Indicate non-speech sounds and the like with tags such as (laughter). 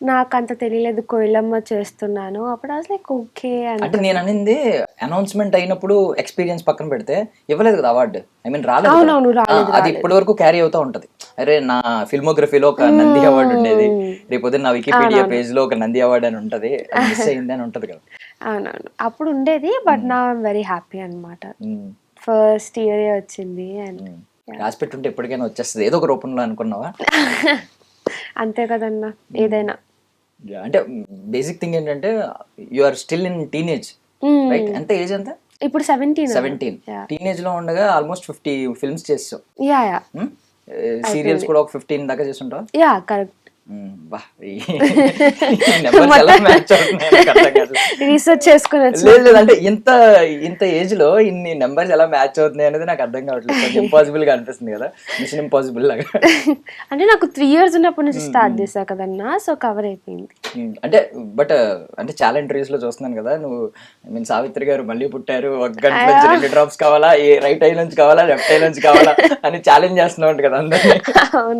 నాకు అంత తెలియలేదు కోయిలమ్మ చేస్తున్నాను. అప్పుడు అసలు లైక్ ఓకే అంటే నేను అనింది అనౌన్స్మెంట్ అయినప్పుడు ఎక్స్పీరియన్స్ పక్కన పెడితే ఇవ్వలేదు కదా అవార్డు ఐ మీన్ రాలేదు అది ఇప్పటి వరకు క్యారీ అవుతా ఉంటది. అరే నా ఫిల్మోగ్రఫీలో ఒక నంది అవార్డు ఉండేది. రేపు నా వికీపీడియా పేజ్లో ఒక నంది అవార్డు అని ఉంటది. మిస్ అయింది అని ఉంటది కదా. అవునవును. అప్పుడు ఉండేది బట్ నా వెరీ హ్యాపీ అనమాట ఫస్ట్ ఇయర్ వచ్చింది అండ్. రాసి పెట్టుంటే ఎప్పటికైనా వచ్చేస్తుంది. ఏదో ఒక రూపంలో అనుకున్నావా? (laughs) అంతే కదన్నా ఏదైనా. Yeah, అంటే బేసిక్ థింగ్ ఏంటంటే you are still in teenage. Right ఎంత ఏజ్ ఎంత? ఇప్పుడు సెవెంటీన్ సెవెంటీన్ టీనేజ్లో ఉండగా ఆల్మోస్ట్ ఫిఫ్టీ ఫిల్మ్స్ చేసావు యా యా సీరియల్స్ కూడా ఒక ఫిఫ్టీన్ దాకా చేస్తుంటావు? యా కరెక్ట్ రీసెర్చ్ (laughs) చేసుకుని లేదు లేదు అంటే ఇంత ఇంత ఏజ్లో ఇన్ని నెంబర్స్ ఎలా మ్యాచ్ అవుతున్నాయి అనేది నాకు అర్థం కావట్లేదు. ఇంపాసిబుల్గా అనిపిస్తుంది కదా. మిషన్ ఇంపాసిబుల్ లాగా. (laughs) అంటే నాకు త్రీ ఇయర్స్ ఉన్నప్పటి నుంచి స్టార్ట్ చేశా కదన్నా సో కవర్ అయిపోయింది. అంటే బట్ అంటే చాలా ఇంటర్వ్యూస్లో చూస్తున్నాను కదా నువ్వు ఐ మీన్ సావిత్రి గారు మళ్ళీ పుట్టారు ఒక గంట నుంచి రెండు డ్రాప్స్ కావాలా రైట్ ఐ నుంచి కావాలా లెఫ్ట్ ఐ నుంచి కావాలా అని ఛాలెంజ్ చేస్తున్నావు కదా అందరినీ. (laughs) అవునా?